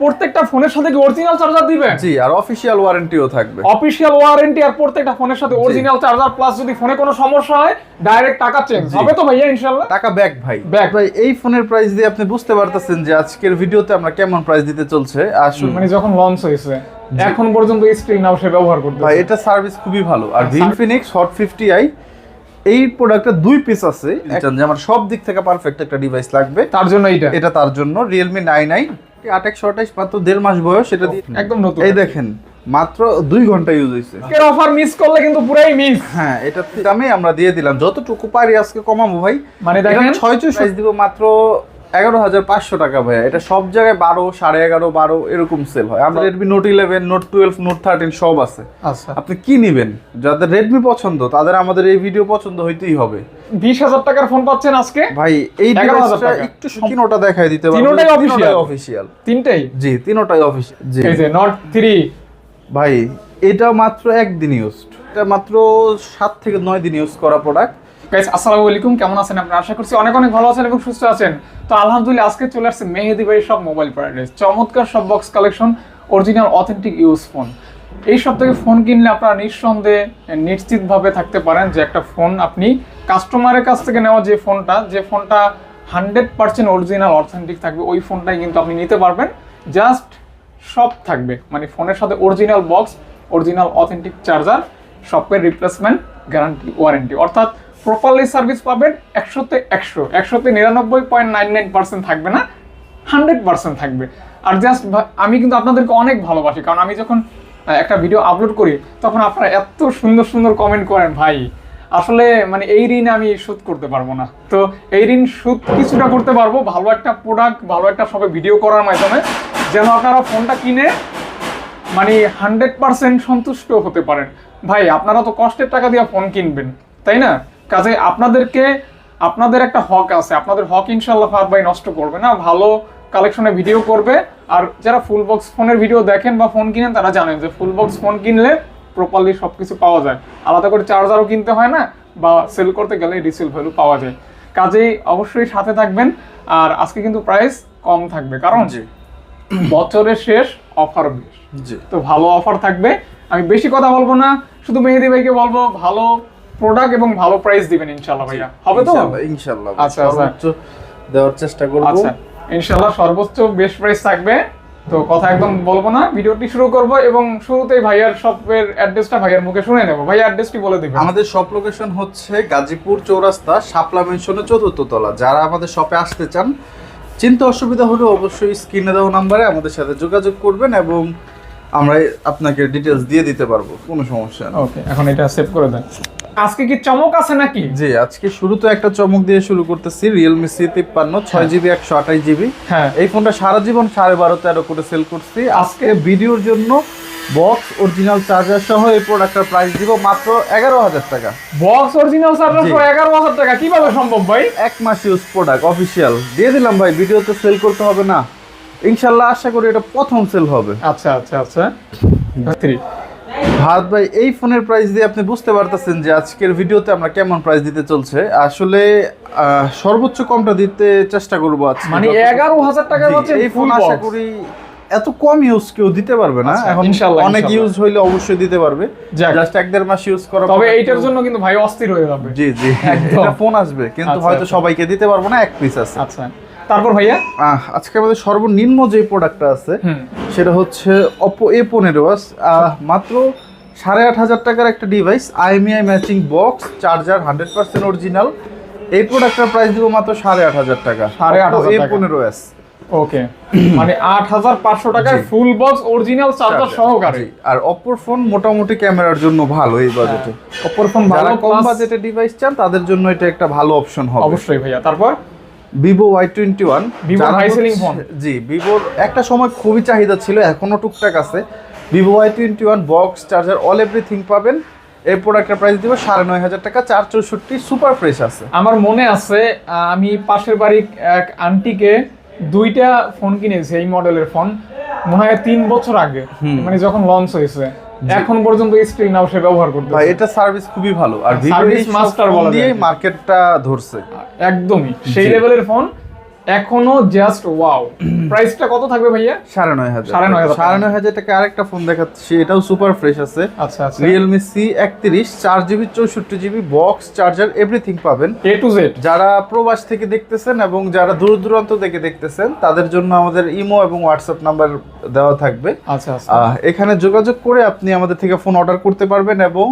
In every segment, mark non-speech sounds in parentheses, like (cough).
প্রত্যেকটা ফোনের সাথে কি অরিজিনাল চার্জার দিবেন? জি আর অফিসিয়াল ওয়ারেন্টিও থাকবে। অফিসিয়াল ওয়ারেন্টি আর প্রত্যেকটা ফোনের সাথে অরিজিনাল চার্জার প্লাস যদি ফোনে কোনো সমস্যা হয় ডাইরেক্ট টাকা চেঞ্জ হবে তো ভাইয়া ইনশাআল্লাহ? টাকা ব্যাক ভাই। Back। ভাই এই ফোনের প্রাইস দিয়ে আপনি বুঝতে পারতেছেন যে আজকের ভিডিওতে আমরা কেমন প্রাইস দিতে চলছে। আসুন। মানে যখন লঞ্চ হয়েছে এখন পর্যন্ত স্ক্রিন নাও সে ব্যবহার করতে ভাই এটা সার্ভিস খুবই ভালো। আর ভিনফিনিক্স হট ফিফটি আই এই প্রোডাক্টটা দুই পিস আছে। যে আমার সব দিক থেকে পারফেক্ট একটা ডিভাইস লাগবে। তার জন্য এইটা। এটা তার জন্য রিয়েলমি নাইন আই আট একশো আঠাইশ মাত্র দেড় মাস বয়স সেটা দিয়ে একদম নতুন এই দেখেন মাত্র দুই ঘণ্টা ইউজ হয়েছে এর অফার মিস করলে কিন্তু পুরাই মিস হ্যাঁ এটা দামে আমরা দিয়ে দিলাম। যতটুকু পারি আজকে কমাবো ভাই। মানে দেখেন ছয় ছয় দিব মাত্র এগারো হাজার পাঁচশো টাকা ভাইয়া। এটা সব জায়গায় বারো সাড়ে এগারো বারো এরকম সেল হয়। আমরা Redmi note eleven note twelve note thirteen সব আছে। আচ্ছা। আপনি কি নিবেন? যাদের রেডমি পছন্দ তাদের আমাদের এই ভিডিও পছন্দ হইতেই হবে। বিশ হাজার টাকার ফোন পাচ্ছেন আজকে? ভাই এই 11,000 ডিভাইসটা টাকা। একটু তিনোটা দেখাই দিতে তিনোটাই official? অফিসিয়াল তিনটাই? জি তিনোটাই অফিসিয়াল জি। এই যে নট থ্রি ভাই এটা মাত্র একদিন ইউজ এটা মাত্র সাত থেকে নয় দিন ইউজ করা প্রোডাক্ট গাইস কেমন আছেন আপনারা? আশা করছি অনেক অনেক ভালো আছেন এবং সুস্থ আছেন। তো আলহামদুলিল্লাহ, আজকে চলে আসছে মেহেদি ভাই সব মোবাইল প্যারাডাইস চমৎকার সব box collection original authentic use phone এই সব থেকে ফোন কিনলে আপনারা নিঃসন্দেহে নিশ্চিতভাবে থাকতে পারেন যে একটা ফোন আপনি কাস্টমারের কাছ থেকে নেওয়া যে ফোনটা যে ফোনটা হান্ড্রেড পার্সেন্ট অরিজিনাল অথেন্টিক থাকবে, ওই ফোনটাই কিন্তু আপনি নিতে পারবেন। জাস্ট সব থাকবে। মানে ফোনের সাথে original box original authentic charger সবের রিপ্লেসমেন্ট গ্যারান্টি ওয়ারেন্টি অর্থাৎ প্রপারলি সার্ভিস পাবেন একশোতে একশো, একশোতে নিরানব্বই পয়েন্ট নাইন নাইন পার্সেন্ট থাকবে না, হান্ড্রেড পার্সেন্ট থাকবে। আর জাস্ট আমি কিন্তু আপনাদেরকে অনেক ভালোবাসি, কারণ আমি যখন একটা ভিডিও আপলোড করি, তখন আপনারা এত সুন্দর সুন্দর কমেন্ট করেন, ভাই, আসলে মানে এই ঋণ আমি শোধ করতে পারব না। তো এই ঋণ শোধ কিছুটা করতে পারব, ভালো একটা প্রোডাক্ট ভালো একটা সবে ভিডিও করার মাধ্যমে, যেন আপনারা ফোনটা কিনে মানে হান্ড্রেড পার্সেন্ট সন্তুষ্ট হতে পারেন। ভাই, আপনারা তো কষ্টের টাকা দিয়ে ফোন কিনবেন, তাই না? কাজে আপনাদেরকে আপনাদের একটা হক আছে। আপনাদের হক ইনশাল্লাহ ফাহাদ ভাই নষ্ট করবে না। ভালো কালেকশনে ভিডিও করবে। আর যারা ফুল বক্স ফোনের ভিডিও দেখেন বা ফোন কিনেন তারা জানেন যে ফুল বক্স ফোন কিনলে প্রপারলি সব কিছু পাওয়া যায়। আলাদা করে চার্জারও কিনতে হয় না বা সেল করতে গেলে রিসেল ভ্যালু পাওয়া যায়। কাজেই অবশ্যই সাথে থাকবেন। আর আজকে কিন্তু প্রাইস কম থাকবে। কারণ জি। বছরের শেষ অফার বেশ তো ভালো অফার থাকবে। আমি বেশি কথা বলব না। শুধু মেহেদি ভাইকে বলব ভালো প্রোডাক্ট এবং ভালো প্রাইস দিবেন ইনশাল্লাহ ভাইয়া। হবে তো? ইনশাল্লাহ আচ্ছা, আচ্ছা। সর্বোচ্চ দেওয়ার চেষ্টা করব। আচ্ছা ইনশাল্লাহ সর্বোচ্চ বেস্ট প্রাইস থাকবে। তো কথা একদম বলব না ভিডিওটি শুরু করব এবং শুরুতেই ভাইয়ার শপের অ্যাড্রেসটা ভাইয়ার মুখে শুনে নেব। ভাইয়া অ্যাড্রেসটি বলে দিবেন। আমাদের শপ লোকেশন হচ্ছে গাজীপুর চৌরাস্তা শাপলা মেনশনের চতুর্থ তলা। যারা আমাদের শপে আসতে চান চিন্তা অসুবিধা হলে অবশ্যই স্ক্রিনে দেওয়া নাম্বারে আমাদের সাথে যোগাযোগ করবেন এবং আমরা আপনাকে ডিটেলস দিয়ে দিতে পারব। কোনো সমস্যা নেই। ওকে এখন এটা সেভ করে দেন। আজকে কি চমক আছে নাকি? জি আজকে শুরুতে একটা চমক দিয়ে শুরু করতেছি রিয়েলমি সি তিপ্পান্ন ছয় জিবি একশো আঠাশ জিবি হ্যাঁ। এই ফোনটা সারা জীবন সাড়ে বারো তেরো করে সেল করছি। আজকে ভিডিওর জন্য বক্স অরিজিনাল চার্জার সহ এই প্রোডাক্টের প্রাইস দিব মাত্র এগারো হাজার টাকা। বক্স অরিজিনাল চার্জার জি। এগারো হাজার টাকা কীভাবে সম্ভব ভাই? এক মাস ইউজ প্রোডাক্ট অফিসিয়াল দিয়ে দিলাম ভাই ভিডিওতে সেল করতে হবে না। ইনশাল্লাহ আশা করি এটা প্রথম সেল হবে। আচ্ছা আচ্ছা আচ্ছা। থ্রি ভাত ভাই এই ফোনের প্রাইস দিয়ে আপনি বুঝতে পারতেছেন যে আজকের ভিডিওতে আমরা কেমন প্রাইস দিতে চলছে। আসলে সর্বোচ্চ কমটা দিতে চেষ্টা করব আজকে মানে এগারো হাজার টাকা জি, এই ফোন আশা করি এত কম ইউজ কেউ দিতে পারবে না। আচ্ছা, এখন অনেক ইউজ হইলে অবশ্যই দিতে পারবে। জাস্ট এক দেড় মাস ইউজ করা তবে এইটার জন্য কিন্তু ভাই অস্থির হয়ে যাবে। জি জি। একদম। এটা ফোন আসবে কিন্তু আচ্ছা, হয়তো আচ্ছা। সবাইকে দিতে পারব না এক পিস আছে। আচ্ছা। তারপর ভাইয়া? আজকে আমাদের সর্বনিম্ন যে প্রোডাক্টটা আছে সেটা হচ্ছে অপো এ পনেরো মাত্র সাড়ে আট হাজার টাকার একটা device IMEI matching box charger hundred percent original এই প্রোডাক্টটার প্রাইস দিব মাত্র সাড়ে আট হাজার টাকা। 8,500 এ টাকা। পনেরো এস ওকে মানে আট হাজার পাঁচশো টাকায় ফুল বক্স অরিজিনাল চার্জার সহকারে। আর অপোর ফোন মোটামুটি ক্যামেরার জন্য ভালো এই বাজেটে অপর ফোন ভালো কম বাজেটের ডিভাইস চান তাদের জন্য এটা একটা ভালো অপশন হবে। অবশ্যই ভাইয়া। তারপর? Vivo Y twenty one phone। জি ভিভোর একটা সময় খুবই চাহিদা ছিল এখনও টুকটাক আছে। Vivo Y twenty one box charger all everything পাবেন। এই প্রোডাক্টের প্রাইস দিব সাড়ে নয় হাজার টাকা চার চৌষট্টি সুপার ফ্রেশ আছে। আমার মনে আছে আমি পাশের বাড়ির এক আন্টিকে দুইটা ফোন কিনেছি এই মডেলের ফোন মনে হয় তিন বছর আগে মানে যখন লঞ্চ হয়েছে। এখন পর্যন্ত স্ক্রিন নাও সে ব্যবহার করতে ভাই এটা সার্ভিস খুবই ভালো। আর ভিভো মাস্টার বলা যায়। মার্কেটটা ধরছে। একদমই। সেই লেভেলের ফোন এখনও জাস্ট ওয়াও প্রাইসটা কত থাকবে ভাইয়া? সাড়ে নয় হাজার সাড়ে নয় হাজার টাকা। সাড়ে নয় হাজার টাকা আরেকটা ফোন দেখাচ্ছি এটাও সুপার ফ্রেশ আছে। আচ্ছা আচ্ছা। রিয়েলমি সি একত্রিশ চার জিবি চৌষট্টি জিবি বক্স চার্জার এভরিথিং পাবেন। এ টু জেড যারা প্রবাস থেকে দেখতেছেন এবং যারা দূর দূরান্ত থেকে দেখতেছেন তাদের জন্য আমাদের ইমো এবং হোয়াটসঅ্যাপ নাম্বার দেওয়া থাকবে। আচ্ছা আচ্ছা। এখানে যোগাযোগ করে আপনি আমাদের থেকে ফোন অর্ডার করতে পারবেন এবং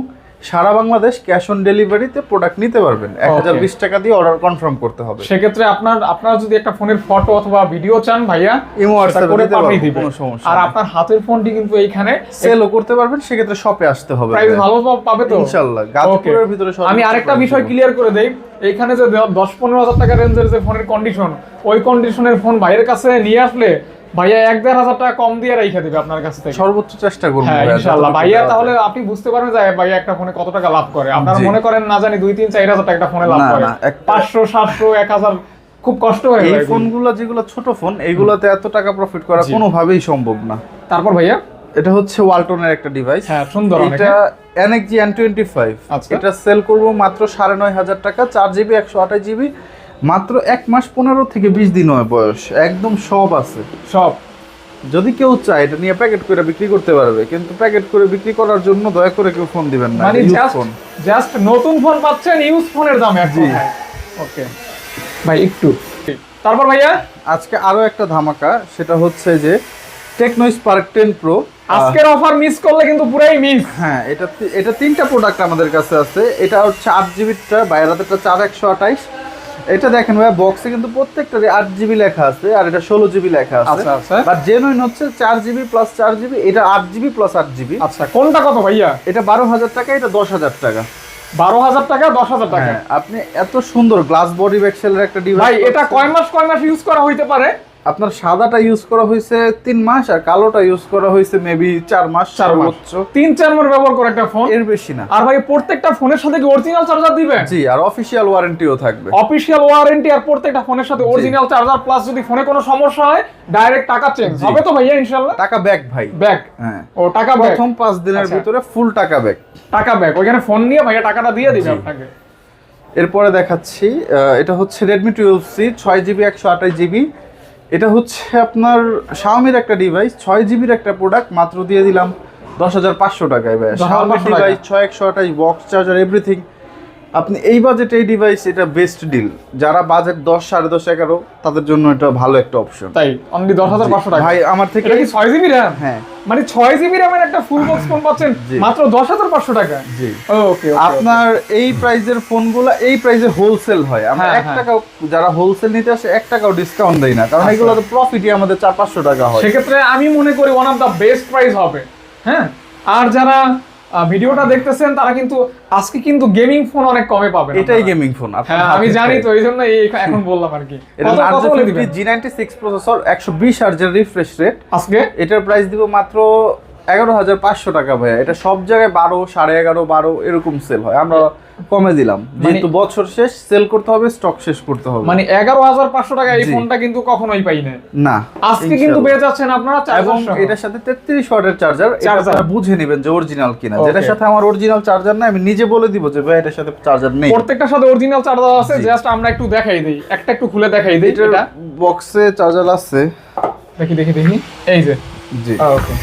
সারা বাংলাদেশ ক্যাশ অন ডেলিভারিতে প্রোডাক্ট নিতে পারবেন। এক হাজার বিশ টাকা দিয়ে অর্ডার কনফার্ম করতে হবে। সেক্ষেত্রে আপনার আপনারা যদি একটা ফোনের ফটো অথবা ভিডিও চান ভাইয়া ইমো করে পাঠিয়ে দিবেন। কোনো সমস্যা আর আপনার হাতের ফোনটি কিন্তু এইখানে সেলও করতে পারবেন সেক্ষেত্রে শপে আসতে হবে প্রাইস ভালো পাবে তো? গাজীপুরের ভিতরে আমি আরেকটা বিষয় ক্লিয়ার করে দেই। এইখানে যে দশ পনেরো হাজার টাকা রেঞ্জের যে ফোনের কন্ডিশন ওই কন্ডিশনের ফোন ভাইয়ের কাছে নিয়ে আসলে ভাইয়া এক দেড় হাজার টাকা কম দিয়ে রেখে দিবে আপনার কাছ থেকে। সর্বোচ্চ চেষ্টা করব হ্যাঁ ভাইয়া, ভাইয়া তাহলে আপনি বুঝতে পারবেন যে ভাইয়া একটা ফোনে কত টাকা লাভ করে। আপনারা মনে করেন না জানি দুই তিন চার হাজার টাকা একটা ফোনে লাভ করে। পাঁচশো সাতশো এক হাজার খুব কষ্ট হয়ে এই ফোনগুলো যেগুলো ছোট ফোন এইগুলোতে এত টাকা প্রফিট করা। কোনোভাবেই সম্ভব না। তারপর ভাইয়া? এটা হচ্ছে ওয়ালটনের একটা ডিভাইস হ্যাঁ সুন্দর এটা এনএক্সজি এন টোয়েন্টি ফাইভ। এটা সেল করব মাত্র সাড়ে নয় হাজার টাকা চার জিবি একশো আঠাশ জিবি মাত্র এক মাস পনেরো থেকে বিশ দিন হয় বয়স। একদম সব আছে সব। যদি কেউ চায় এটা নিয়ে প্যাকেট করে বিক্রি করতে পারবে কিন্তু প্যাকেট করে বিক্রি করার জন্য দয়া করে কেউ ফোন দিবেন না মানে জাস্ট ফোন জাস্ট নতুন ফোন পাচ্ছেন ইউজ ফোনের দামে জি। ওকে ভাই একটু। তারপর ভাইয়া? আজকে আরও একটা ধামাকা সেটা হচ্ছে যে টেকনো স্পার্ক টেন প্রো আজকের অফার মিস করলে কিন্তু পুরাই মিস হ্যাঁ এটা এটা তিনটা প্রোডাক্ট আমাদের কাছে আছে। এটা হচ্ছে আট জিবিটা বাইরাতেটা চার একশো আঠাইশ। এটা দেখেন ভাই বক্সে কিন্তু প্রত্যেকটা আট জিবি লেখা আছে আর এটা ষোলো জিবি লেখা আছে। আচ্ছা, আচ্ছা। জেনুইন হচ্ছে চার জিবি প্লাস চার জিবি এটা আট জিবি প্লাস আট জিবি আচ্ছা কোনটা কত ভাইয়া? এটা বারো হাজার টাকা এটা দশ হাজার টাকা। বারো হাজার টাকা দশ হাজার টাকা? হ্যাঁ আপনি এত সুন্দর গ্লাস বডি ব্যাকসেলের একটা ডিভাইস ভাই এটা কয় মাস কয় মাস ইউজ করা হইতে পারে? আপনার সাদাটা ইউজ করা হয়েছে তিন মাস আর কালোটা ইউজ করা হয়েছে মেবি চার মাস চার মাস। তিন চার মাস ব্যবহার করা একটা ফোন এর বেশি না। আর ভাই প্রত্যেকটা ফোনের সাথে কি অরিজিনাল চার্জার দিবেন? জি আর অফিসিয়াল ওয়ারেন্টিও থাকবে। অফিসিয়াল ওয়ারেন্টি আর প্রত্যেকটা ফোনের সাথে অরিজিনাল চার্জার প্লাস যদি ফোনে কোনো সমস্যা হয় ডাইরেক্ট টাকা চেঞ্জ হবে তো ভাইয়া ইনশাআল্লাহ? টাকা ব্যাক ভাই। ব্যাক হ্যাঁ। ও টাকা ব্যাক প্রথম 5 দিনের আচ্ছা। ভিতরে ফুল টাকা ব্যাক টাকা ব্যাক ওখানে ফোন নিয়ে ভাইয়া টাকাটা দিয়ে দিবে আপনাকে। এরপরে দেখাচ্ছি এটা হচ্ছে Redmi 12C 6GB 128GB এটা হচ্ছে আপনার শাওমির একটা ডিভাইস ছয় জিবির একটা প্রোডাক্ট মাত্র দিয়ে দিলাম দশ হাজার পাঁচশো টাকায়। ভাই 10,500 শাওমির ডিভাইস ছয় একশো আঠাশ বক্স চার্জার এভরিথিং আপনি এই বাজেট এই ডিভাইস এটা বেস্ট ডিল যারা বাজেট দশ সাড়ে দশ এগারো তাদের জন্য এটা ভালো একটা অপশন তাই? অনলি দশ হাজার পাঁচশো টাকা? ভাই আমার থেকে এটা কি ছয় জিবি র্যাম হ্যাঁ। মানে ছয় জিবি র্যামের একটা ফুল বক্স ফোন পাচ্ছেন মাত্র দশ হাজার পাঁচশো টাকা জি। ওকে আপনার এই প্রাইজের ফোনগুলো এই প্রাইজে হোলসেল হয়। আমরা হ্যাঁ, এক হ্যাঁ। টাকাও যারা হোলসেল নিতে আসে এক টাকাও ডিসকাউন্ট দেই না। কারণ। এগুলো তো প্রফিটই আমাদের চার পাঁচশো টাকা হয়। সেক্ষেত্রে আমি মনে করি one of the best price হবে। হ্যাঁ? আর যারা ভিডিওটা দেখতেছেন তারা কিন্তু আজকে কিন্তু গেমিং ফোন অনেক কমে পাবে এটাই গেমিং ফোন হ্যাঁ আমি জানি তো এই জন্য এখন বললাম আর কি। জি নাইনটি সিক্স প্রসেসর একশো বিশ আর্জের রিফ্রেশ রেট আজকে? এটার প্রাইস দিব মাত্র এগারো হাজার পাঁচশো টাকা ভাইয়া। এটা সব জায়গায় বারো সাড়ে এগারো বারো এরকম সেল হয়। আমরা কমে দিলাম। যেহেতু বছর শেষ সেল করতে হবে স্টক শেষ করতে হবে। মানে এগারো হাজার পাঁচশো টাকা এই ফোনটা কিন্তু কখনোই পাই না না আজকে কিন্তু। পেয়ে যাচ্ছেন আপনারা এবং এটার সাথে তেত্রিশ ওয়াটের চার্জার চার্জার বুঝে নেবেন যে অরিজিনাল কিনা. যেটার সাথে আমার অরিজিনাল চার্জার নাই আমি নিজে বলে দিব যে ভাই এটার সাথে চার্জার নেই। প্রত্যেকটার সাথে অরিজিনাল চার্জার আছে জাস্ট আমরা একটু দেখাই দিই। একটা একটু খুলে দেখাই দিই এটা। বক্সে চার্জার আছে। দেখি দেখি দেখি। এই যে। জি। ওকে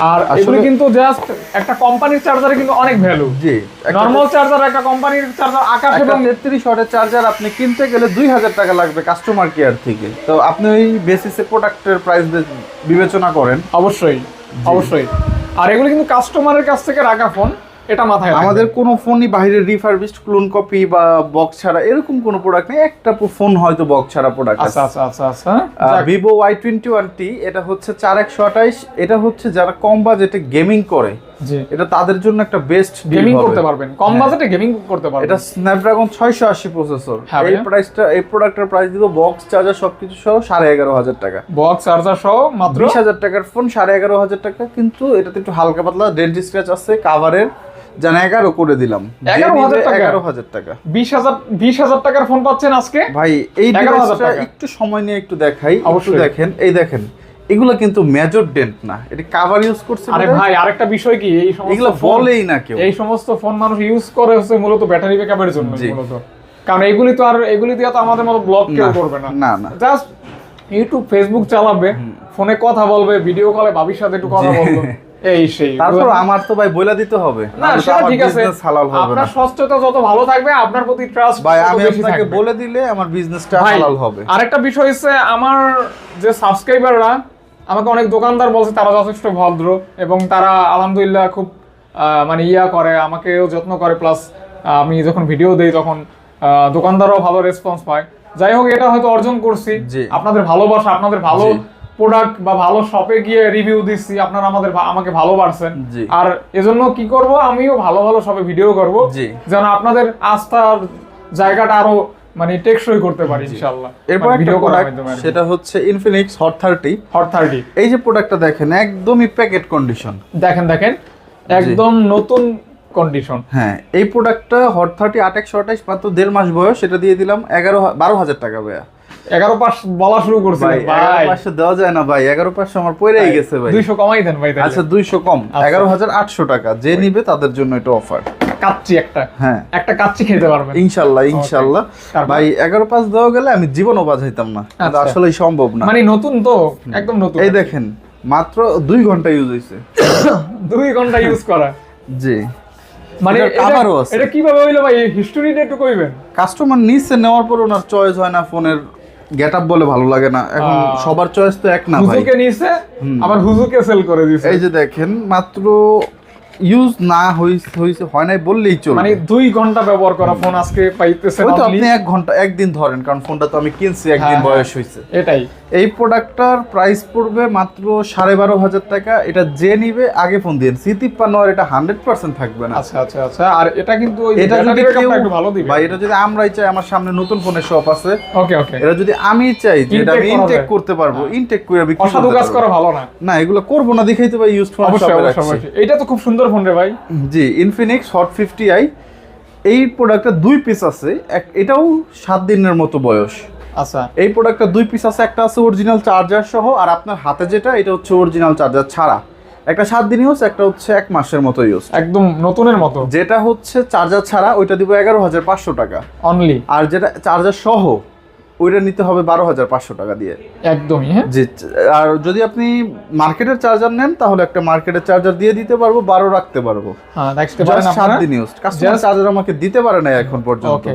আর আসলে- এগুলো কিন্তু জাস্ট একটা কোম্পানির চার্জারে কিন্তু অনেক ভ্যালু জি নরমাল চার্জার একটা কোম্পানির চার্জার আকাশ এবং তেত্রিশ ওয়াটের চার্জার আপনি কিনতে গেলে দুই হাজার টাকা লাগবে কাস্টমার কেয়ার থেকে। তো আপনি ওই বেসিসে প্রোডাক্টের প্রাইস বিবেচনা করেন। অবশ্যই অবশ্যই। আর এগুলো কিন্তু কাস্টমারের কাছ থেকে রাখা ফোন এটা মাথায় আমাদের কোনো ফোনই বাইরের রিফারবিস্ট ক্লোন কপি বা বক্স ছাড়া এরকম কোনো প্রোডাক্ট নেই। একটা ফোন হয়তো বক্স ছাড়া প্রোডাক্ট আচ্ছা আছে। আচ্ছা আচ্ছা আচ্ছা। Vivo Y twenty one T এটা হচ্ছে চার একশো আঠাইশ। এটা হচ্ছে যারা কম বাজেটে গেমিং করে এটা তাদের জন্য একটা বেস্ট গেমিং করতে পারবেন। কম হ্যাঁ। বাজেটে গেমিং করতে পারবেন। এটা স্ন্যাপড্রাগন ছয়শো আশি প্রসেসর এই। প্রাইসটা এই প্রোডাক্টের প্রাইস দিব বক্স চার্জার সবকিছু সহ সাড়ে এগারো হাজার টাকা। বক্স চার্জার সহ মাত্র? বিশ হাজার টাকার ফোন সাড়ে এগারো হাজার টাকা কিন্তু এটাতে একটু হালকা পাতলা ডেন্ট স্ক্র্যাচ আছে কাভারের যেন এগারো করে দিলাম। এগারো হাজার টাকা। বিশ হাজার বিশ হাজার টাকার ফোন পাচ্ছেন আজকে? ভাই এই ডিভাইসটা একটু সময় নিয়ে একটু দেখাই অবশ্যই। দেখেন। এই দেখেন এগুলো কিন্তু মেজর ডেন্ট না। এটা কাভার ইউজ করছে আরে ভাই আরেকটা বিষয় কি এই সমস্ত এগুলো ফোন বলেই না কেউ। এই সমস্ত ফোন মানুষ ইউজ করে হচ্ছে মূলত ব্যাটারি ব্যাকআপের জন্য মূলত। কারণ এগুলি তো আর এগুলি দিয়ে তো আমাদের মতো ব্লগ কেউ করবে না। না, না। জাস্ট ইউটিউব ফেসবুক চালাবে ফোনে কথা বলবে ভিডিও কলে ভাবির সাথে একটু কথা। বলব। (laughs) এই সেই তারপর আমার তো ভাই বইলা দিতে হবে। না সেটা ঠিক আছে। হালাল হবে আপনার স্বচ্ছতা যত ভালো থাকবে আপনার প্রতি ট্রাস্ট ভাই আমি আপনাকে বলে দিলে আমার বিজনেসটা হালাল হবে। আরেকটা বিষয় হচ্ছে আমার যে সাবস্ক্রাইবাররা আমাকে অনেক দোকানদার বলছে তারা যথেষ্ট ভদ্র এবং তারা আলহামদুলিল্লাহ খুব মানে ইয়া করে আমাকেও যত্ন করে। প্লাস আমি যখন ভিডিও দেই তখন দোকানদারও ভালো রেসপন্স পায়। যাই হোক এটা হয়তো অর্জন করছি। আপনাদের ভালোবাসা আপনাদের ভালো। প্রোডাক্ট বা ভালো শপে গিয়ে রিভিউ দিচ্ছি আপনারা আমাদের আমাকে। আর এজন্য কি করব? আমিও ভালো ভালো শপে ভিডিও করব যেন আপনাদের আস্থার জায়গাটা আরও মানে টেকসই করতে পারি ইনশাআল্লাহ। এরপর একটা প্রোডাক্ট কি। সেটা হচ্ছে Infinix hot thirty hot thirty এই যে প্রোডাক্টটা দেখেন একদমই প্যাকেট কন্ডিশন দেখেন দেখেন একদম নতুন কন্ডিশন হ্যাঁ এই প্রোডাক্টটা হট থার্টি আট একশো মাত্র দেড় মাস বয়স সেটা দিয়ে দিলাম এগারো বারো হাজার টাকা ভাইয়া। এগারো পাস বলা শুরু করছে ভাই পাঁচশো দেওয়া যায় না ভাই এগারো পাঁচশো আমার পড়েই গেছে ভাই। দুইশো কমাই দেন ভাই আচ্ছা দুইশো কম। আচ্ছা। এগারো হাজার আটশো টাকা যে নিবে তাদের জন্য এটা অফার কাচ্চি একটা। হ্যাঁ। একটা কাচ্চি খেতে পারবেন। ইনশাল্লাহ ইনশাল্লাহ। ভাই এগারো পাঁচ দেওয়া গেলে আমি জীবনও বাজাইতাম না। আচ্ছা। সম্ভব না। মানে নতুন তো একদম নতুন এই দেখেন মাত্র দুই ঘণ্টা ইউজ হয়েছে (coughs) দুই ঘণ্টা ইউজ করা। জি। মানে এটার এটা- আছে। এটা কীভাবে হইল ভাই? হিস্টোরিটা একটু কইবেন। কাস্টমার নিচে নেওয়ার পর ওনার চয়েস হয় না ফোনের গেট আপ বলে ভালো লাগে না। এখন সবার চয়েস তো এক না ভাই। হুজুকে নিছে আবার হুজুকে সেল করে দিছে। এই যে দেখেন মাত্র ইউজ না হইছে হয় নাই বললেই চলবে। মানে দুই ঘণ্টা ব্যবহার করা ফোন আজকে পাইতেছেন ওই তো আপনি এক ঘণ্টা একদিন ধরেন কারণ ফোনটা তো আমি কিনছি একদিন হ্যাঁ, বয়স হয়েছে এটাই। এই প্রোডাক্টটার প্রাইস পড়বে মাত্র সাড়ে বারো হাজার টাকা। এটা যে নিবে আগে ফোন দিয়ে সি তিপ্পান্ন আর এটা হান্ড্রেড পার্সেন্ট থাকবে না। আচ্ছা আচ্ছা আচ্ছা। আর এটা কিন্তু এটা যদি কেউ ভালো দিবে। ভাই এটা যদি আমরাই চাই আমার সামনে নতুন ফোনের শপ আছে। ওকে ওকে। এটা যদি আমি চাই যে এটা আমি ইনটেক করতে পারব ইনটেক করে বিক্রি অসাধু কাজ। করা ভালো না। না এগুলো করব না দেখাই তো ভাই ইউজ ফোন অবশ্যই এটা তো খুব সুন্দর ফোন রে ভাই। জি ইনফিনিক্স হট ফিফটি আই এই প্রোডাক্টটা দুই পিস আছে। এক- এটাও সাত দিনের মতো বয়স। আচ্ছা। এই প্রোডাক্টটা দুই পিস আছে একটা আছে অরিজিনাল চার্জার সহ আর আপনার হাতে যেটা এটা হচ্ছে অরিজিনাল চার্জার ছাড়া। একটা সাত দিন ইউজ একটা হচ্ছে এক মাসের মতো ইউজ একদম নতুনের মতো। যেটা হচ্ছে চার্জার ছাড়া ওইটা দিব এগারো হাজার পাঁচশো টাকা। অনলি আর যেটা চার্জার সহ ওইটা নিতে হবে বারো হাজার পাঁচশো টাকা দিয়ে। একদমই হ্যাঁ। জি আর যদি আপনি মার্কেটের চার্জার নেন তাহলে একটা মার্কেটের চার্জার দিয়ে দিতে পারব বারো রাখতে পারব। হ্যাঁ সাত দিন ইউজ কাস্টমার চার্জার আমাকে দিতে পারে না এখন পর্যন্ত।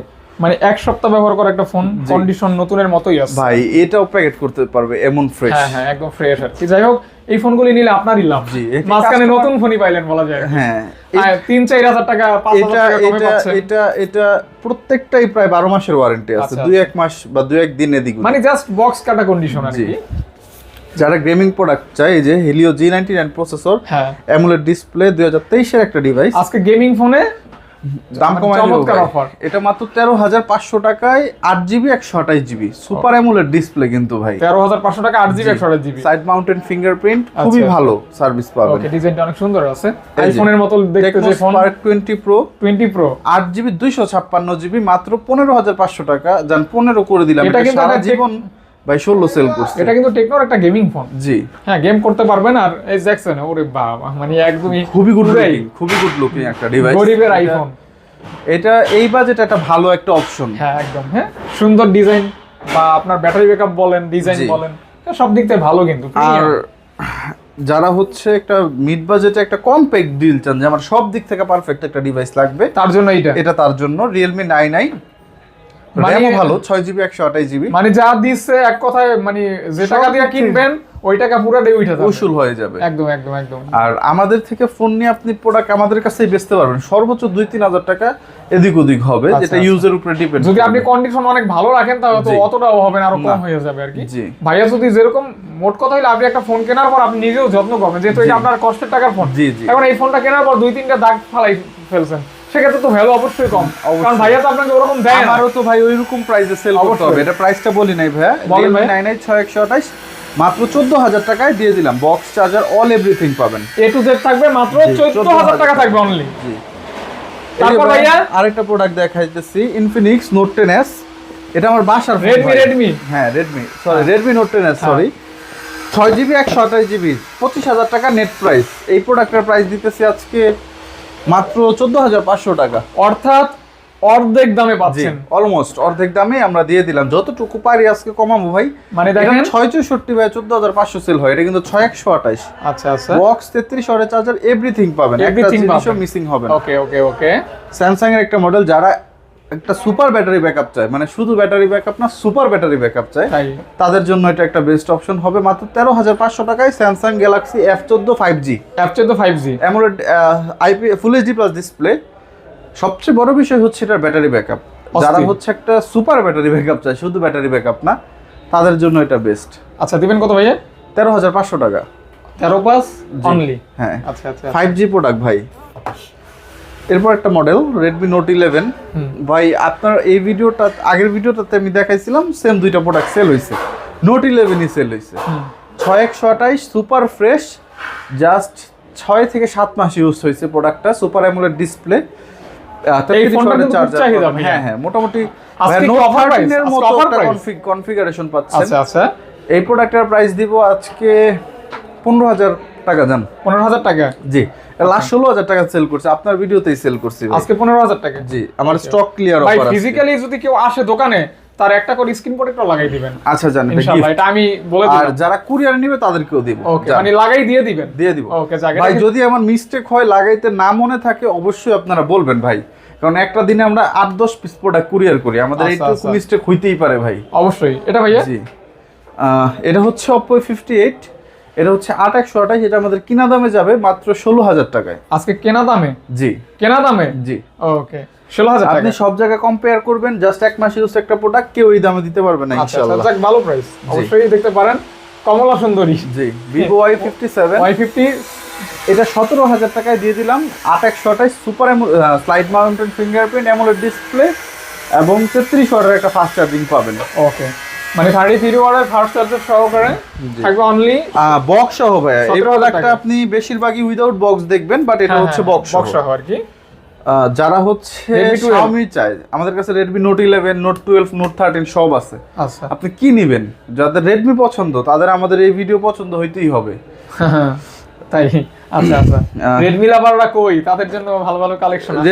মানে এক সপ্তাহ ব্যবহার করা একটা ফোন কন্ডিশন নতুনের মতোই আছে। ভাই এটাও প্যাকেট করতে পারবে এমন ফ্রেশ হ্যাঁ হ্যাঁ একদম ফ্রেশ আর কি। যাই হোক এই ফোনগুলি নিলে আপনারই লাভ। জি, মাঝখানে নতুন ফোনই পাইলেন বলা যায় হ্যাঁ তিন চার হাজার টাকা এটা এটা এটা এটা প্রত্যেকটাই প্রায় বারো মাসের ওয়ারেন্টি আছে। আচ্ছা, দুই এক মাস বা দুই এক দিন এদিক মানে জাস্ট বক্স কাটা কন্ডিশন আর কি। যারা গেমিং প্রোডাক্ট চাই যে Helio G ninety nine processor AMOLED display দুই হাজার তেইশের একটা ডিভাইস আজকে গেমিং ফোনে দাম মানে চমৎকার। এটা মাত্র তেরো হাজার পাঁচশো টাকায় আট জিবি একশো আঠাইশ জিবি সুপার অ্যামুলেট ডিসপ্লে কিন্তু ভাই। তেরো হাজার পাঁচশো টাকা আট জিবি একশো আট জিবি সাইড মাউন্টেন ফিঙ্গারপ্রিন্ট খুবই আচ্ছা। ভালো সার্ভিস পাবেন। ডিজাইনটা অনেক সুন্দর আছে। আইফোনের মতো দেখতে যে phone twenty pro twenty pro আট জিবি দুইশো ছাপ্পান্ন জিবি মাত্র পনেরো হাজার পাঁচশো টাকা। যান পনেরো করে দিলাম। এটা কিন্তু জীবন ভাই ষোলো সেল করছে। এটা কিন্তু টেকনোর একটা গেমিং ফোন জি। হ্যাঁ গেম করতে পারবেন আর এই দেখছেন ওরে বাবা মানে একদমই খুবই গুড লুকিং খুবই গুড লুকিং একটা ডিভাইস গরিবের আইফোন এটা এই বাজেট একটা ভালো একটা অপশন হ্যাঁ একদম হ্যাঁ। সুন্দর ডিজাইন বা আপনার ব্যাটারি ব্যাকআপ বলেন ডিজাইন। বলেন সব দিক থেকে ভালো কিন্তু আর যারা হচ্ছে একটা মিড বাজেটে একটা কম্প্যাক্ট ডিল চান যে আমার সব দিক থেকে পারফেক্ট একটা ডিভাইস লাগবে তার জন্য এইটা। এটা তার জন্য রিয়েলমি নাইন আই র্যামও ভালো ছয় জিবি একশো আঠাশ জিবি মানে যা দিচ্ছে এক কথায় মানে যে টাকা দিয়ে কিনবেন ওই টাকা পুরো ডে উঠে যাবে। উসুল হয়ে যাবে। একদম একদম একদম। আর আমাদের থেকে ফোন নিয়ে আপনি প্রোডাক্ট আমাদের কাছেই বেচতে পারবেন। সর্বোচ্চ দুই তিন হাজার টাকা এদিক ওদিক হবে আচ্ছা, যেটা আচ্ছা। ইউজের উপরে ডিপেন্ড যদি আপনি কন্ডিশন অনেক ভালো রাখেন তাহলে তো অতটাও হবে না আরও কম হয়ে যাবে আর কি। ভাইয়া যদি যেরকম মোট কথা হইলে আপনি একটা ফোন কেনার পর আপনি নিজেও যত্ন করবেন। যেহেতু এটা আপনার কষ্টের টাকার ফোন। এখন এই ফোনটা কেনার পর দুই তিনটা দাগ ফালাই ফেলছেন। সেক্ষেত্রে তো ভ্যালু অবশ্যই কম। কারণ ভাইয়া তো আপনাকে ওরকম দেয় আমারও তো ভাই ওইরকম প্রাইসে সেল করতে হবে। এটা প্রাইসটা বলি নাই ভাইয়া। রিয়েলমি ভাই। নাইন আই ছয় একশো আঠাশ। মাত্র চোদ্দ হাজার টাকায় দিয়ে দিলাম। বক্স চার্জার অল এভরিথিং পাবেন। এ টু জেড থাকবে মাত্র চোদ্দ হাজার টাকা থাকবে অনলি তারপর ভাইয়া? আরেকটা প্রোডাক্ট দেখাইতেছি ইনফিনিক্স নোট টেন এস এটা আমার বাসার ভাই। Redmi? হ্যাঁ Redmi sorry Redmi note ten S sorry ছয় জিবি একশো আঠাশ জিবি পঁচিশ হাজার টাকা নেট প্রাইস এই প্রোডাক্টের প্রাইস দিতেছি আজকে মাত্র চোদ্দ হাজার পাঁচশো টাকা। অর্থাৎ অর্ধেক দামে পাচ্ছেন। অলমোস্ট অর্ধেক দামে আমরা দিয়ে দিলাম। যতটুকু পারি আজকে কমাবো ভাই। মানে দেখেন ছয় চৌষট্টি ভাই চোদ্দ হাজার পাঁচশো সেল হয়। এটা কিন্তু ছয় একশো আঠাইশ আচ্ছা আচ্ছা। বক্স তেত্রিশ অরে চার্জার এভরিথিং পাবেন। একটা জিনিসও মিসিং হবে ওকে ওকে ওকে স্যামসাং এর একটা মডেল যারা একটা সুপার ব্যাটারি ব্যাকআপ চাই। মানে শুধু ব্যাটারি ব্যাকআপ না সুপার ব্যাটারি ব্যাকআপ চাই। তাদের জন্য এটা একটা বেস্ট অপশন হবে। মাত্র তেরো হাজার পাঁচশো টাকায় স্যামসাং গ্যালাক্সি এফ চোদ্দ ফাইভ জি অ্যাপচে তো five G AMOLED IP full HD plus display সবচেয়ে বড় বিষয় হচ্ছে এটার ব্যাটারি ব্যাকআপ। যারা হচ্ছে একটা সুপার ব্যাটারি ব্যাকআপ চাই শুধু ব্যাটারি ব্যাকআপ না তাদের জন্য এটা বেস্ট। আচ্ছা দিবেন কত ভাইয়া? তেরো হাজার পাঁচশো টাকা। তেরো পাস অনলি হ্যাঁ। আচ্ছা আচ্ছা ফাইভ জি প্রোডাক্ট ভাই। এরপর একটা মডেল রেডমি নোট ইলেভেন। ভাই আপনার এই ভিডিওটা আগের ভিডিওটাতে আমি দেখাইছিলাম সেম দুইটা প্রোডাক্ট সেল হয়েছে নোট ইলেভেনই সেল হয়েছে। ছয় একশো আঠাইশ সুপার ফ্রেশ জাস্ট ছয় থেকে সাত মাস ইউজ হয়েছে প্রোডাক্টটা সুপার অ্যামোলেড ডিসপ্লে। হ্যাঁ হ্যাঁ মোটামুটি? কনফিগারেশন পাচ্ছেন আচ্ছা আচ্ছা এই প্রোডাক্টের প্রাইস দিব আজকে পনেরো হাজার টাকা জান। পনেরো হাজার টাকা? জি। লাস্ট ষোলো হাজার টাকা সেল করছে। আপনার ভিডিওতেই সেল করছি আজকে পনেরো হাজার টাকা। জি আমার স্টক ক্লিয়ার ভাই ফিজিক্যালি যদি কেউ আসে দোকানে তার একটা করে স্ক্রিন প্রোটেক্টর লাগাই দিবেন। আচ্ছা জান এটা ইনশাআল্লাহ এটা আমি বলে আর যারা কুরিয়ার নিবে তাদেরকেও দিব। ওকে মানে লাগাই দিয়ে দিবেন। দিয়ে দিব। ওকে যাক ভাই যদি আমার মিস্টেক হয় লাগাইতে না মনে থাকে অবশ্যই আপনারা বলবেন ভাই। কারণ একটা দিনে আমরা আট দশ পিস প্রোডাক্ট কুরিয়ার করি। আমাদের আচ্ছা, আচ্ছা। মিস্টেক হইতেই পারে ভাই। অবশ্যই। এটা ভাইয়া? জি। এটা হচ্ছে ফিফটি এইট এটা হচ্ছে আট একশো আঠাশ এটা আমাদের কিনা দামে যাবে মাত্র ষোলো হাজার টাকায়। আজকে কেনা দামে? জি। কেনা দামে? জি। ওকে ষোলো হাজার আপনি সব জায়গায় কম্পেয়ার করবেন জাস্ট এক মাস ইউজ একটা প্রোডাক্ট কেউ এই দামে দিতে পারবে না আচ্ছা আচ্ছা ইনশাআল্লাহ। ভালো প্রাইস অবশ্যই দেখতে পারেন কমলা সুন্দরী। জি Vivo Y fifty seven Y fifty এটা সতেরো হাজার টাকায় দিয়ে দিলাম আট একশো আঠাশ super slide mountain fingerprint AMOLED display এবং তেত্রিশ ওয়াটের একটা ফাস্ট চার্জিং পাবেন। ওকে মানে থার্টি থ্রি ওয়ার্ডের ফার্স্ট চার্জার সহকারে থাকবে অনলি বক্স সহ ভাই এই 17,000 প্রোডাক্টটা। আপনি বেশিরভাগই উইদাউট বক্স দেখবেন বাট এটা হচ্ছে বক্স বক্স সহ। আর কি। যারা হচ্ছে Redmi 12 Xiaomi চায় আমাদের কাছে Redmi note eleven note twelve note thirteen সব আছে। আচ্ছা। আপনি কি নিবেন? যাদের রেডমি পছন্দ তাদের আমাদের এই ভিডিও পছন্দ হইতেই হবে। তাই। আচ্ছা আচ্ছা। রেডমি লাভাররা কই? তাদের জন্য ভালো ভালো কালেকশন আছে।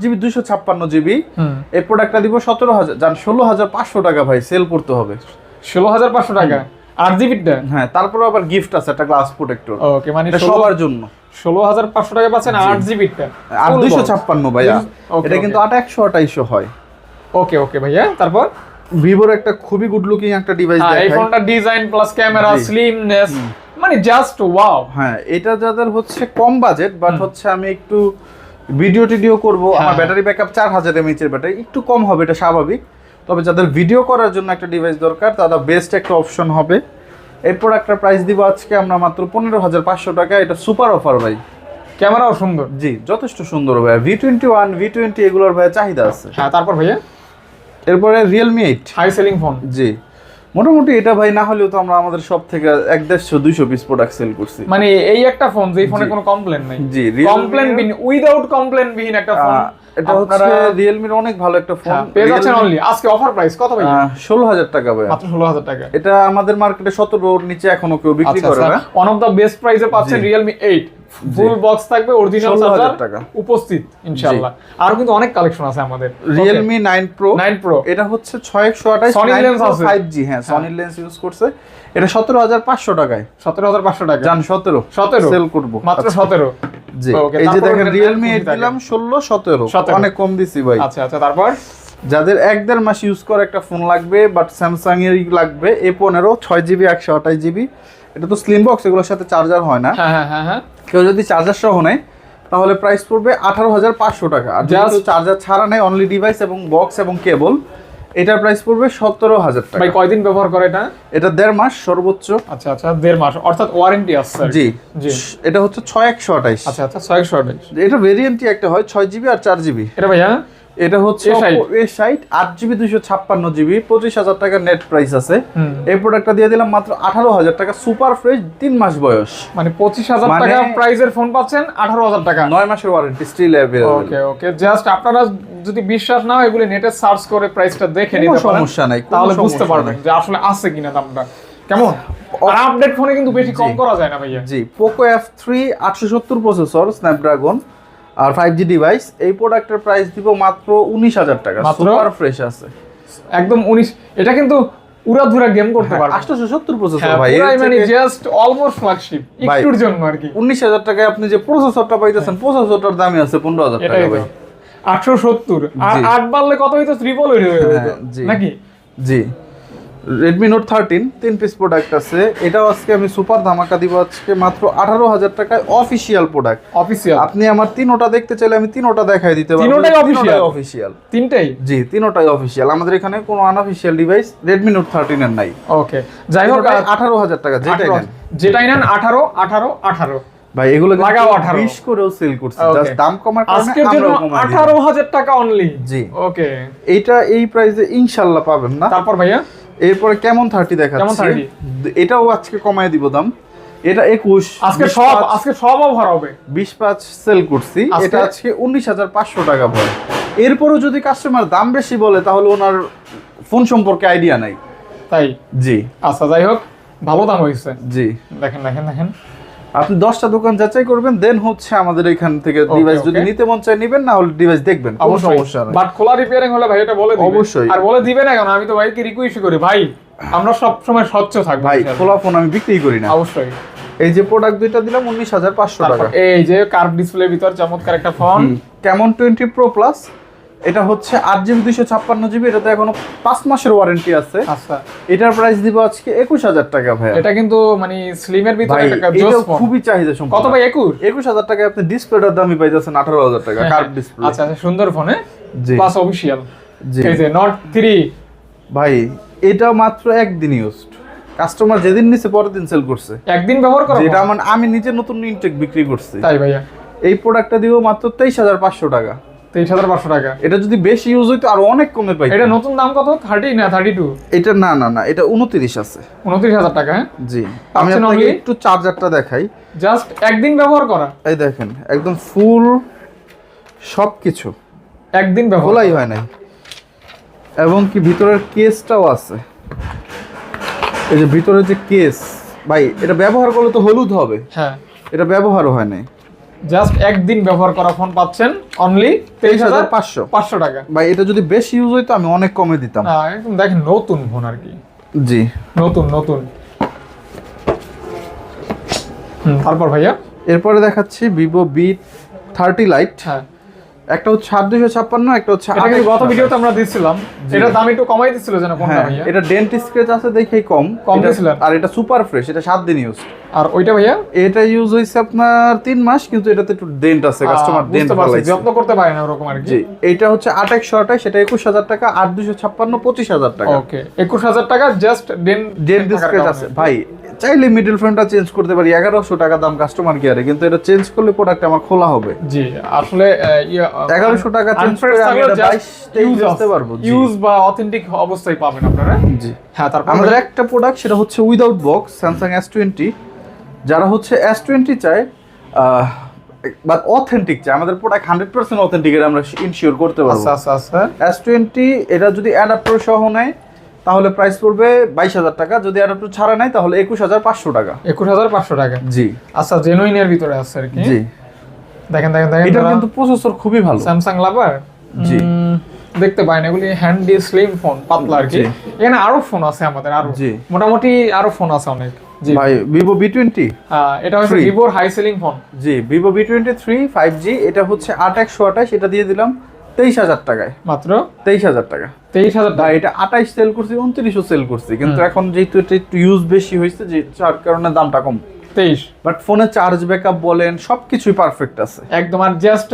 জিবি দুশো ছাপ্পান্ন জিবি হুম। এই প্রোডাক্টটা দিব সতেরো হাজার যান ষোলো হাজার পাঁচশো টাকা ভাই সেল করতে হবে। ষোলো হাজার পাঁচশো টাকা? আট জিবিটা হ্যাঁ তারপরে আবার গিফট আছে একটা গ্লাস প্রোটেক্টর ওকে মানে সবার জন্য। ষোলো হাজার পাঁচশো টাকা পাচ্ছেন আট জিবিটা আর দুইশো ছাপ্পান্ন ভাইয়া। এটা কিন্তু আট একশো আঠাইশো হয়। ওকে ওকে ভাইয়া তারপর? ভিভোর একটা খুবই গুড লুকিং একটা ডিভাইস এই ফোনটা ডিজাইন প্লাস ক্যামেরা স্লিমনেস মানে জাস্ট ওয়াও হ্যাঁ এটা যাদের হচ্ছে কম বাজেট বাট হচ্ছে আমি একটু ভিডিও টিডিও করব। আমার হ্যাঁ। ব্যাটারি ব্যাকআপ চার হাজার এর ব্যাটারি একটু কম হবে এটা স্বাভাবিক। তবে যাদের ভিডিও করার জন্য একটা ডিভাইস দরকার তারা বেস্ট একটা অপশন হবে। এই প্রোডাক্টটার প্রাইস দিব আজকে আমরা মাত্র পনেরো হাজার পাঁচশো টাকা এটা সুপার অফার ভাই। ক্যামেরাও সুন্দর। জি যথেষ্ট সুন্দর ভাই। V twenty one V twenty এগুলোর ভাই চাহিদা আছে। হ্যাঁ তারপর ভাইয়া? এরপরে Realme eight high selling phone জি। মোটামুটি এটা ভাই না হলেও তো আমরা আমাদের সব থেকে এক দেড়শো দুইশো পিস প্রোডাক্ট সেল করছি। মানে এই একটা ফোন যে ফোনে। কোনো কমপ্লেন নাই। জি কমপ্লেন বিহীন উইদাউট কমপ্লেন বিহীন একটা ফোন এটা হচ্ছে রিয়েলমির অনেক ভালো একটা ফোন হ্যাঁ, পেয়ে যাচ্ছেন অনলি আজকে অফার প্রাইস কত ভাই? ষোলো হাজার টাকা ভাই মাত্র ষোলো হাজার টাকা। এটা আমাদের মার্কেটে সতেরোর নিচে এখনও কেউ বিক্রি আচ্ছা করে না। ওয়ান অফ দ্য বেস্ট প্রাইসে পাচ্ছেন রিয়েলমি এইট ফুল বক্স থাকবে অরিজিনাল 16,000 চার্জার টাকা। উপস্থিত ইনশাআল্লাহ। আর কিন্তু অনেক কালেকশন আছে আমাদের। এটা হচ্ছে আছে। ফাইভ জি হ্যাঁ সনি লেন্স ইউজ করছে। এটা সতেরো হাজার পাঁচশো টাকায়। সতেরো হাজার পাঁচশো টাকা? যান সতেরো। 17 সেল করব। মাত্র আচ্ছা, সতেরো? জি। এই যে দেখেন রিয়েলমি এইট দিলাম ষোলো সতেরো। অনেক কম দিছি ভাই। আচ্ছা আচ্ছা তারপর? যাদের এক দেড় মাস ইউজ করা একটা ফোন লাগবে বাট স্যামসাং এর লাগবে এ পনেরো ছয় জিবি একশো আঠাশ জিবি এটা তো স্লিম বক্স এগুলোর সাথে চার্জার হয় না। হ্যাঁ হ্যাঁ হ্যাঁ হ্যাঁ। কেউ যদি চার্জার সহ নেয় তাহলে প্রাইস পড়বে আঠারো হাজার পাঁচশো টাকা। আর চার্জার ছাড়া নেই অনলি ডিভাইস এবং বক্স এবং কেবল এটার প্রাইস পড়বে সতেরো হাজার টাকা। ভাই কয়দিন ব্যবহার করে এটা? এটা দেড় মাস সর্বোচ্চ। আচ্ছা আচ্ছা দেড় মাস। অর্থাৎ ওয়ারেন্টি আছে জি। জি। এটা হচ্ছে ছয় একশো আঠাইশ। আচ্ছা আচ্ছা ছয় একশো আঠাইশ। এটা ভেরিয়েন্টই একটা হয় ছয় জিবি আর চার জিবি এটা ভাইয়া? এটা হচ্ছে A60 এ সাইট আট জিবি দুইশো ছাপ্পান্ন জিবি পঁচিশ হাজার টাকা নেট প্রাইস আছে। এই প্রোডাক্টটা দিয়ে দিলাম মাত্র আঠারো হাজার টাকা সুপার ফ্রেশ তিন মাস বয়স। মানে পঁচিশ হাজার মানে- টাকা প্রাইসের ফোন পাচ্ছেন আঠারো হাজার টাকা। নয় মাসের warranty still okay okay just আপনারা যদি বিশ্বাস না হয় এগুলি নেটে সার্চ করে প্রাইসটা দেখে নিতে সমস্যা নাই, তাহলে বুঝতে পারবেন যে আসলে আছে কিনা দামটা। কেমন? আর আপডেট ফোনে কিন্তু বেশি কম করা যায় না ভাইয়া। জি পোকো এফ থ্রি আটশো সত্তর প্রসেসর স্ন্যাপড্রাগন আর ফাইভ জি ডিভাইস এই প্রোডাক্টের প্রাইস দিব মাত্র উনিশ হাজার টাকা। সুপার ফ্রেশ আছে। একদম উনিশ এটা কিন্তু উড়াধুরা গেম করতে পারবে। আটশোশো সত্তর প্রসেসর হ্যাঁ, ভাই পুরাই মানে জাস্ট অলমোস্ট ফ্ল্যাগশিপ একটুর জন্য আর কি। উনিশ হাজার টাকায় আপনি যে প্রসেসরটা পাইতেছেন প্রসেসরটার দামই আছে পনেরো হাজার টাকা এটাই তো। ভাই। আটশো সত্তর। আর জি। আট বাড়লে কত হইতো হয়ে হ্যাঁ, জি। নাকি? জি। রেডমি নোট থার্টিন তিন পিস প্রোডাক্ট আছে। এটাও আজকে আমি সুপার ধামাকা দিব আজকে মাত্র আঠারো হাজার টাকায় অফিসিয়াল প্রোডাক্ট অফিসিয়াল আপনি আমার তিনোটা দেখতে চাইলে আমি তিনোটা দেখাই দিতে পারব। তিনোটাই official? অফিসিয়াল তিনটেই? জি তিনোটাই অফিসিয়াল আমাদের এখানে কোনো unofficial device Redmi note thirteen এর নাই। ওকে যাই হোক আঠারো হাজার টাকা যেটাই নেন। যেটাই নেন আঠারো আঠারো আঠারো। ভাই এগুলো লাগাও 18 বিশ করেও সেল করছি। জাস্ট দাম কমার কারণে আজকের জন্য আমরাও কমাই দিলাম। আঠারো হাজার টাকা অনলি জি। ওকে এইটা এই প্রাইসে ইনশাল্লাহ পাবেন না। তারপর ভাইয়া? এরপরে কেমন থার্টি দেখা কেমন 30? এটাও আজকে কমায় দিব দাম। এটা একুশ। আজকে সব আজকে সব অফার হবে। বিশ পাঁচ সেল করছি। এটা আজকে উনিশ হাজার পাঁচশো টাকা পড়ে এরপরও যদি কাস্টমার দাম বেশি বলে তাহলে ওনার ফোন সম্পর্কে আইডিয়া নাই। তাই? জি। আচ্ছা যাই হোক ভালো দাম হয়েছে। জি। দেখেন দেখেন দেখেন। আপনি দশটা দোকান যাচাই করবেন দেন হচ্ছে আমাদের এখান থেকে ডিভাইস যদি নিতে মন চায় নিবেন না হলে ডিভাইস দেখবেন কোনো অবশ্যই। সমস্যা নেই। বাট খোলা রিপেয়ারিং হলে ভাই এটা বলে অবশ্যই। আর বলে দিবে না কেন? আমি তো ভাইকে রিকোয়েস্ট করি ভাই আমরা সব সময় স্বচ্ছ থাকব ভাই খোলা ফোন আমি বিক্রি করি না। অবশ্যই। এই যে প্রোডাক্ট দুইটা দিলাম উনিশ হাজার পাঁচশো টাকা। এই যে কার্ভ ডিসপ্লে ভিতর চমৎকার একটা ফোন কেমন টোয়েন্টি প্রো প্লাস এটা হচ্ছে আট জিবি দুইশো ছাপ্পান্ন জিবি এটাতে এখনও পাঁচ মাসের ওয়ারেন্টি আছে। আচ্ছা। এটার প্রাইস দিব আজকে একুশ হাজার টাকা ভাই এটা কিন্তু মানে স্লিমের ভিতরে এটা খুবই চাহিদা কত ভাই একুশ? একুশ হাজার টাকায় আপনি ডিসপ্লেটার দামই পাইতেছেন আঠারো হাজার টাকা কার্ভ ডিসপ্লে আচ্ছা আচ্ছা সুন্দর ফোনে প্লাস অফিসিয়াল জি। নট থ্রি ভাই এটা মাত্র একদিন ইউজড কাস্টমার যেদিন নিছে পরের দিন সেল করছে। একদিন ব্যবহার করো যেটা আমার আমি নিজে নতুন ইনটেক বিক্রি করছি। তাই ভাইয়া। এই প্রোডাক্টটা দিব মাত্র তেইশ হাজার পাঁচশো টাকা। তেইশ হাজার পাঁচশো টাকা। এটা যদি বেশি ইউজ হইতো আরও অনেক কমে পাই এটা নতুন দাম কত? থার্টি না থার্টি টু এটা না না না এটা উনত্রিশ আছে। উনত্রিশ হাজার টাকা হ্যাঁ? জি। আমি আপনাকে একটু চার্জারটা দেখাই। জাস্ট একদিন ব্যবহার করা? এই দেখেন একদম ফুল সব কিছু একদিন হয় নাই। এবং কি ভিতরের কেসটাও আছে। এই যে ভিতরের যে কেস ভাই এটা ব্যবহার করলে তো হলুদ হবে। হ্যাঁ। এটা ব্যবহারও হয় নাই। জাস্ট একদিন ব্যবহার করা ফোন পাচ্ছেন অনলি তেইশ হাজার পাঁচশো। পাঁচশো টাকা। ভাই এটা যদি বেশি ইউজ হইতো আমি অনেক কমে দিতাম। না একদম দেখেন নতুন ফোন আর কি। জি। নতুন নতুন। তারপর ভাইয়া? এরপরে দেখাচ্ছি ভিভো বি থার্টি লাইট হ্যাঁ। একটা হচ্ছে সাত দুশো ছাপ্পান্ন একটা হচ্ছে এটা কিন্তু 28 গত ভিডিওতে আমরা দিচ্ছিলাম এটার দাম একটু কমাই দিচ্ছিল যেন কোনটা হ্যাঁ ভাইয়া? এটা ডেন্ট স্ক্রেচ আছে দেখেই কম। কম এটা- দিয়েছিলেন? আর? এটা সুপার ফ্রেশ এটা সাত দিন ইউজ আর ওইটা ভাইয়া? এটা ইউজ হয়েছে আপনার তিন মাস কিন্তু এটাতে একটু ডেন্ট আছে কাস্টমার ডেন্ট বুঝতে যত্ন করতে পারে না ওরকম আর কি? জি এইটা হচ্ছে আট একশো আঠাশ সেটা একুশ হাজার টাকা আট দুশো ছাপ্পান্ন পঁচিশ হাজার টাকা। ওকে একুশ হাজার টাকা জাস্ট ডেন ডেন্ট স্ক্রেচ আছে। ভাই চাইলে মিডল ফ্রেমটা চেঞ্জ করতে পারি এগারোশো টাকা দাম কাস্টমার কেয়ারে কিন্তু এটা চেঞ্জ করলে প্রোডাক্ট আমার খোলা হবে। জি আসলে ইয়ে, এগারোশো টাকা চেঞ্জ করে আমি এটা বাইশ তেইশ পারব। ইউজ বা অথেন্টিক অবস্থায় পাবেন আপনারা। জি। হ্যাঁ তারপর আমাদের একটা প্রোডাক্ট সেটা হচ্ছে without box Samsung S twenty যারা হচ্ছে এস টোয়েন্টি চায় বাট অথেন্টিক চায় আমাদের প্রোডাক্ট হান্ড্রেড পার্সেন্ট অথেন্টিক আমরা ইনশিওর করতে পারব। আচ্ছা আচ্ছা আচ্ছা। এস টোয়েন্টি এটা যদি অ্যাডাপ্টার সহ নেয় তাহলে প্রাইস পড়বে বাইশ হাজার টাকা। যদি অ্যাডাপ্টার ছাড়া নেয় তাহলে একুশ হাজার পাঁচশো টাকা। একুশ হাজার পাঁচশো টাকা? জি। আচ্ছা জেনুইনের ভিতরে আছে আর কি? জি। দেখেন দেখেন দেখেন এটা কিন্তু প্রসেসর খুবই ভালো। স্যামসাং লাভার জি। দেখতে পাইন এগুলি হ্যান্ডি স্লিম ফোন পাতলা আর কি। এখানে আরও ফোন আছে আমাদের আরও। জি। মোটামুটি আরও ফোন আছে অনেক। জি। ভাই ভিভো বি টোয়েন্টি এটা হচ্ছে। ভিভোর হাই সেলিং ফোন জি Vivo V twenty three five G এটা হচ্ছে আট একশো আঠাশ এটা দিয়ে দিলাম। তেইশ হাজার টাকায়। মাত্র? তেইশ হাজার টাকা। তেইশ হাজার টাকা? এটা আঠাইশ সেল করছি উনত্রিশও সেল করছি কিন্তু এখন যেহেতু এটা একটু ইউজ বেশি হয়েছে যে যার কারণে দামটা কম। তেইশ। বাট ফোনে চার্জ ব্যাকআপ বলেন সবকিছুই পারফেক্ট আছে। একদম আর জাস্ট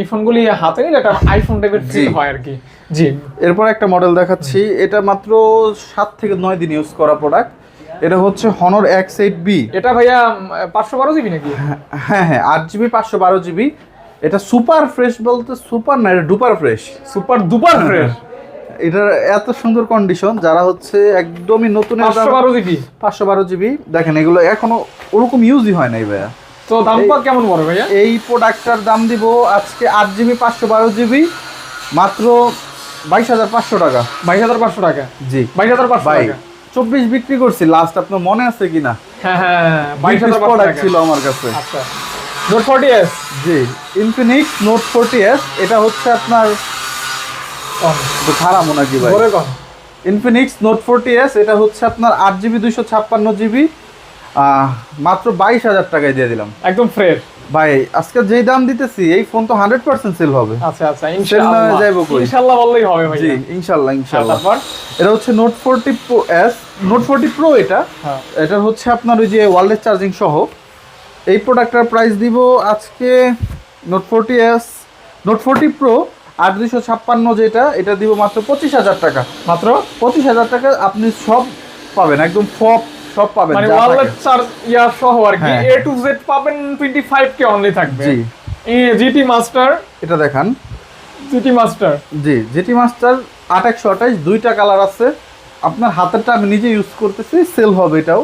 এই ফোনগুলি হাতে নিলে একটা আইফোন টাইপের ফিল। হয় আর কি। জি। এরপর একটা মডেল দেখাচ্ছি এটা মাত্র সাত থেকে নয় দিন ইউজ করা প্রোডাক্ট এটা হচ্ছে হনর এক্স এইট বি এটা ভাইয়া পাঁচশো বারো জিবি নাকি? হ্যাঁ হ্যাঁ আট জিবি পাঁচশো বারো জিবি এটা সুপার ফ্রেশ বলতে সুপার না এটা duper fresh. Super duper fresh? এটার এত সুন্দর কন্ডিশন যারা হচ্ছে একদমই নতুন পাঁচশো বারো জিবি? পাঁচশো বারো জিবি। দেখেন এগুলো এখনও ওরকম ইউজই হয় নাই ভাইয়া। তো দাম কেমন পড়ে ভাইয়া? এই প্রোডাক্টটার দাম দিব আজকে আট জিবি পাঁচশো বারো জিবি মাত্র বাইশ হাজার পাঁচশো টাকা। বাইশ হাজার পাঁচশো টাকা? জি। বাইশ হাজার পাঁচশো টাকা? চব্বিশ বিক্রি করছি লাস্ট আপনার মনে আছে কিনা? হ্যাঁ হ্যাঁ বাইশ হাজার প্রোডাক্ট ছিল আমার কাছে। আচ্ছা। Note forty S G Infinix note forty S এটা হচ্ছে আপনার খারাপ নাকি ভাই? ইনফিনিক্স নোট ফোরটি এস এটা হচ্ছে আপনার আট জিবি দুইশো ছাপ্পান্ন জিবি মাত্র বাইশ হাজার টাকায় দিয়ে দিলাম। একদম ফ্রেশ ভাই আজকে যেই দাম দিতেছি এই ফোন তো হান্ড্রেড পার্সেন্ট সেল হবে। আচ্ছা আচ্ছা না ইনশাআল্লাহ। যাইবো কই? ইনশাআল্লাহ বললেই হবে ভাই জি ইনশাল্লাহ ইনশাল্লাহ এটা হচ্ছে note forty pro S note forty pro এটা। হ্যাঁ। এটা হচ্ছে আপনার ওই যে ওয়ারলেস চার্জিং সহ। এই প্রোডাক্টটার প্রাইস দিব আজকে note forty S note forty pro আট দুশো ছাপ্পান্ন যেটা এটা দিব মাত্র পঁচিশ হাজার টাকা। মাত্র? পঁচিশ হাজার টাকা আপনি সব পাবেন একদম ফপ সব পাবেন মানে ওয়ালেট চার্জ ইয়া সহ আর কি। এ টু জেড পাবেন 25 কে অনলি থাকবে। জি। জিটি মাস্টার এটা দেখান। জিটি মাস্টার জি জিটি মাস্টার আট একশো আঠাইশ দুইটা কালার আছে। আপনার হাতেরটা আমি নিজে ইউজ করতেছি সেল হবে এটাও।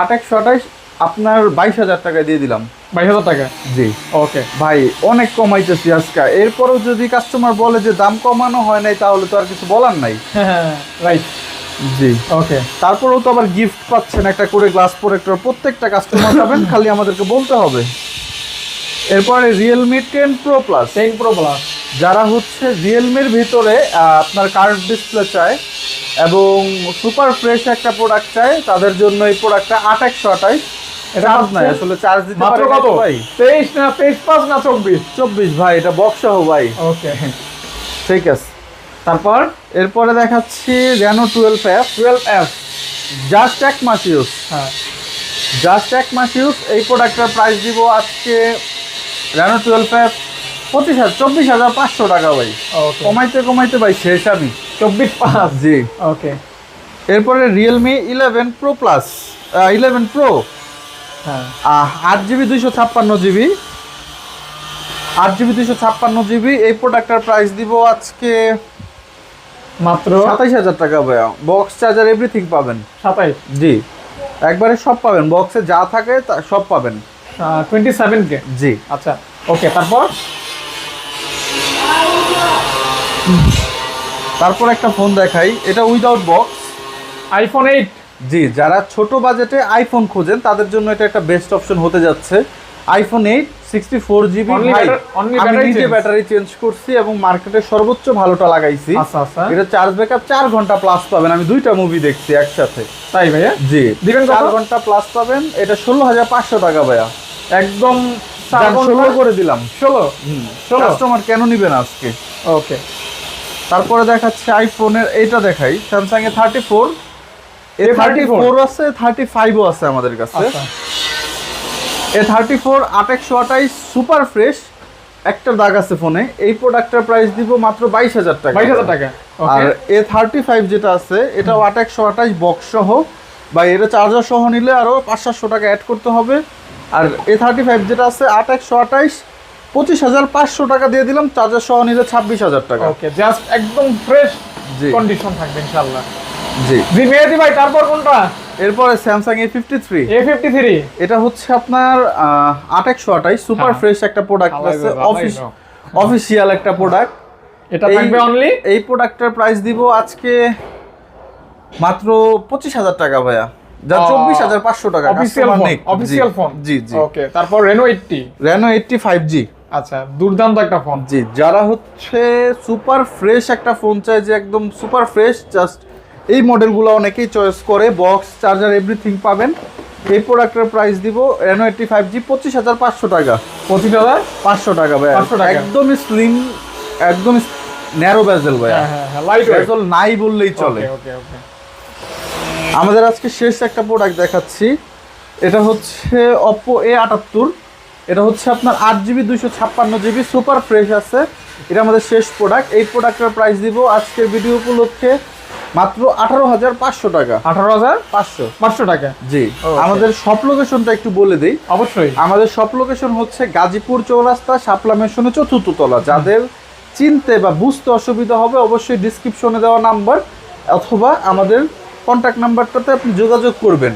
আট একশো আঠাইশ আপনার বাইশ হাজার টাকা দিয়ে দিলাম। বাইশ হাজার টাকা? জি। ওকে ভাই অনেক কমাইতেছি আজকে। এরপরেও যদি কাস্টমার বলে যে দাম কমানো হয় নাই তাহলে তো আর কিছু বলার নাই। হ্যাঁ রাইট জি। ওকে তারপরেও তো আবার গিফট পাচ্ছেন একটা করে গ্লাস প্রোটেক্টর প্রত্যেকটা কাস্টমার পাবেন (coughs) খালি আমাদেরকে বলতে হবে। এরপরে Realme ten pro plus ten pro plus যারা হচ্ছে রিয়েলমির ভিতরে আপনার কার্ড ডিসপ্লে চায় এবং সুপার ফ্রেশ একটা প্রোডাক্ট চায় তাদের জন্য এই প্রোডাক্টটা আট একশো আঠাইশ চার্জ নাই আসলে চার্জ দিতে মাত্র কত কত? ভাই। তেইশ না তেইশ পাঁচ না চব্বিশ? চব্বিশ ভাই এটা বক্স সহ ভাই। ওকে ঠিক আছে। তারপর এরপরে দেখাচ্ছি জাস্ট এক মাস ইউজ হ্যাঁ। জাস্ট এক মাস ইউজ এই প্রোডাক্টটার প্রাইস দিব আজকে টুয়েলভ অ্যাপ পঁচিশ হাজার চব্বিশ হাজার পাঁচশো টাকা ভাই। কমাইতে কমাইতে ভাই শেষ আমি। চব্বিশ পাঁচ জি। ওকে এরপরে Realme eleven pro plus eleven pro হ্যাঁ আট জিবি দুইশো ছাপ্পান্ন জিবি। আট জিবি দুইশো ছাপ্পান্ন জিবি। এই প্রোডাক্টটার প্রাইস দিব আজকে মাত্র সাতাইশ হাজার টাকা ভাইয়া। বক্স চার্জার এভরিথিং পাবেন। সাতাইশ? জি। একবারে সব পাবেন। বক্সে যা থাকে তা সব পাবেন। টোয়েন্টি সেভেন কে জি। আচ্ছা ওকে তারপর? তারপর একটা ফোন দেখাই। এটা উইদাউট বক্স আইফোন এইট জি যারা ছোট বাজেটে আইফোন খোঁজেন তাদের জন্য এটা একটা বেস্ট অপশন হতে যাচ্ছে। IPhone eight sixty four GB আমি নিজে ব্যাটারি চেঞ্জ করছি এবং মার্কেটে সর্বোচ্চ ভালোটা লাগাইছি। আচ্ছা আচ্ছা। এটা চার্জ ব্যাকআপ চার ঘণ্টা প্লাস পাবেন। আমি দুইটা মুভি দেখছি একসাথে। তাই ভাইয়া? জি দিবেন চার ঘণ্টা প্লাস পাবেন। এটা ষোলো হাজার পাঁচশো টাকা ভাইয়া। একদম ষোলো? করে দিলাম। ষোলো? ষোলো? কাস্টমার কেন নিবেন আজকে? ওকে তারপরে দেখাচ্ছে আইফোনের এইটা দেখাই। Samsung A thirty four A thirty four আছে থার্টি ফাইভও আছে আমাদের কাছে। আচ্ছা। এ থার্টি ফোর আট একশো আঠাইশ সুপার ফ্রেশ একটা দাগ আছে ফোনে। এই প্রাইস দিব মাত্র বাইশ হাজার টাকা। বাইশ হাজার টাকা। আর এ থার্টি ফাইভ যেটা আছে এটাও আট একশো আঠাইশ বক্স সহ। বা এটা চার্জার সহ নিলে আরও পাঁচ সাতশো টাকা অ্যাড করতে হবে। আর এ থার্টি ফাইভ যেটা আছে আট একশো আঠাইশ পঁচিশ হাজার পাঁচশো টাকা দিয়ে দিলাম। চার্জার সহ নিলে ছাব্বিশ হাজার টাকা। ওকে জাস্ট একদম ফ্রেশ কন্ডিশন থাকবে ইনশাআল্লাহ। জি। জি মেহেদি ভাই তারপর কোনটা? এরপরে Samsung A fifty three A fifty three এটা হচ্ছে আপনার আট একশো আঠাইশ সুপার হ্যাঁ। ফ্রেশ একটা প্রোডাক্ট আছে অফিস অফিসিয়াল একটা প্রোডাক্ট এটা থাকবে অনলি এই প্রোডাক্টের প্রাইস দিব আজকে মাত্র পঁচিশ হাজার টাকা ভাইয়া। যা চব্বিশ হাজার পাঁচশো টাকা অফিসিয়াল ফোন অফিসিয়াল জি, ফোন জি জি। ওকে তারপর Reno eighty Reno eighty five G আচ্ছা দুর্দান্ত একটা ফোন জি যারা হচ্ছে সুপার ফ্রেশ একটা ফোন চায় যে একদম সুপার ফ্রেশ জাস্ট এই মডেলগুলো অনেকেই চয়েস করে বক্স চার্জার এভরিথিং পাবেন। এই প্রোডাক্টের প্রাইস দিব রেনো এইটটি ফাইভ জি পঁচিশ হাজার পাঁচশো টাকা। পঁচিশ হাজার পাঁচশো টাকা ভাই 500 টাকা। একদম স্লিম একদম ন্যারো বেজেল ভাই হ্যাঁ হ্যাঁ হ্যাঁ লাইট ওয়েট বেজেল নাই বললেই চলে। ওকে ওকে আমাদের আজকে শেষ একটা প্রোডাক্ট দেখাচ্ছি। এটা হচ্ছে অপো এ আটাত্তর। এটা হচ্ছে আপনার আট জিবি দুইশো ছাপ্পান্ন জিবি সুপার ফ্রেশ আছে। এটা আমাদের শেষ প্রোডাক্ট এই প্রোডাক্টের প্রাইস দিব আজকের ভিডিও উপলক্ষে মাত্র আঠারো হাজার পাঁচশো টাকা। আঠারো হাজার পাঁচশো। পাঁচশো টাকা? জি। আমাদের সব লোকেশনটা একটু বলে দিই। অবশ্যই। আমাদের সব লোকেশন হচ্ছে গাজীপুর চৌরাস্তা শাপলা মেশনে চতুর্থ তলা। যাদের চিনতে বা বুঝতে অসুবিধা হবে অবশ্যই ডিসক্রিপশনে দেওয়া নাম্বার অথবা আমাদের কন্ট্যাক্ট নাম্বারটাতে আপনি যোগাযোগ করবেন।